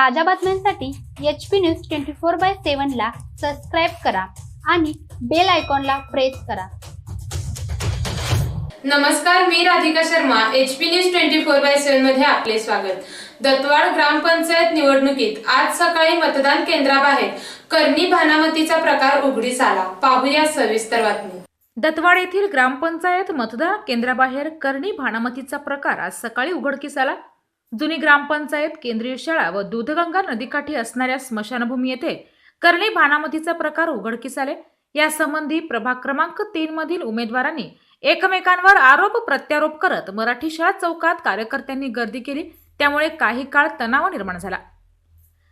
ताज्या बातम्यांसाठी H P news twenty four by सेवनला subscribe करा आणि बेल आयकॉनला प्रेस करा. नमस्कार मी Radhika Sharma H P news twenty four by सेव्हनमध्ये आपले स्वागत. दत्तवाड ग्रामपंचायत निवडणुकीत आज सकाळी मतदान केंद्राबाहेर करणी भानामतीचा प्रकार उघडीस आला. पाहूया सविस्तर बातमी. दत्तवाड येथील ग्रामपंचायत मतदान केंद्राबाहेर करणी भानामतीचा प्रकार आज सकाळी उघडकीस आला. जुनी ग्रामपंचायत केंद्रीय शाळा व दूधगंगा नदीकाठी असणाऱ्या स्मशानभूमी येथे करणी भानामतीचा प्रकार उघडकीस आले. यासंबंधी प्रभाग क्रमांक तीन मधील उमेदवारांनी एकमेकांवर आरोप प्रत्यारोप करत मराठी शाळा चौकात कार्यकर्त्यांनी गर्दी केली. त्यामुळे काही काळ तणाव निर्माण झाला.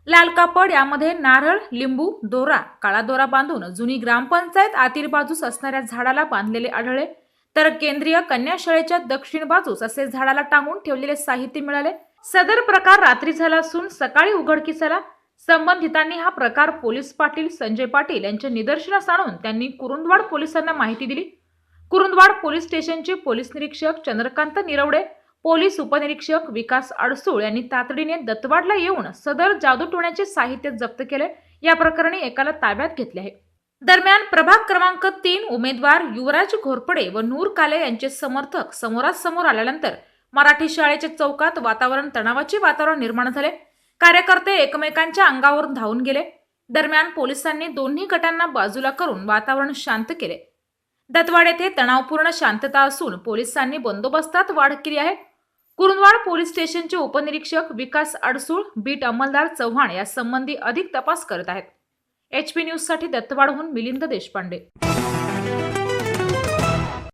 लाल कापड यामध्ये नारळ लिंबू दोरा काळा दोरा बांधून जुनी ग्रामपंचायत आतील बाजूस असणाऱ्या झाडाला बांधलेले आढळले. तर केंद्रीय कन्या शाळेच्या दक्षिण बाजूस असे झाडाला टांगून ठेवलेले साहित्य मिळाले. सदर प्रकार रात्री झाला असून सकाळी उघडकीस आला संबंधितांनी हा प्रकार पोलीस पाटील संजय पाटील यांच्या निदर्शनास आणून त्यांनी कुरुंदवाड पोलिसांना माहिती दिली. कुरुंदवाड पोलीस स्टेशनचे पोलीस निरीक्षक चंद्रकांत निरवडे पोलीस उपनिरीक्षक विकास अडसूळ यांनी तातडीने दत्तवाडला येऊन सदर जादूटोण्याचे साहित्य जप्त केले. या प्रकरणी एकाला ताब्यात घेतले आहे. दरम्यान प्रभाग क्रमांक तीन उमेदवार युवराज घोरपडे व नूर काले यांचे समर्थक समोरासमोर आल्यानंतर मराठी शाळेच्या चौकात वातावरण तणावाचे वातावरण निर्माण झाले. कार्यकर्ते एकमेकांच्या अंगावरून धावून गेले. दरम्यान पोलिसांनी दोन्ही गटांना बाजूला करून वातावरण शांत केले. दत्तवाड येथे तणावपूर्ण शांतता असून पोलिसांनी बंदोबस्तात वाढ केली आहे. कुरुंदवाड पोलीस स्टेशनचे उपनिरीक्षक विकास अडसूळ बीट अंमलदार चव्हाण या संबंधी अधिक तपास करत आहेत. एच पी न्यूजसाठी दत्तवाडहून मिलिंद देशपांडे.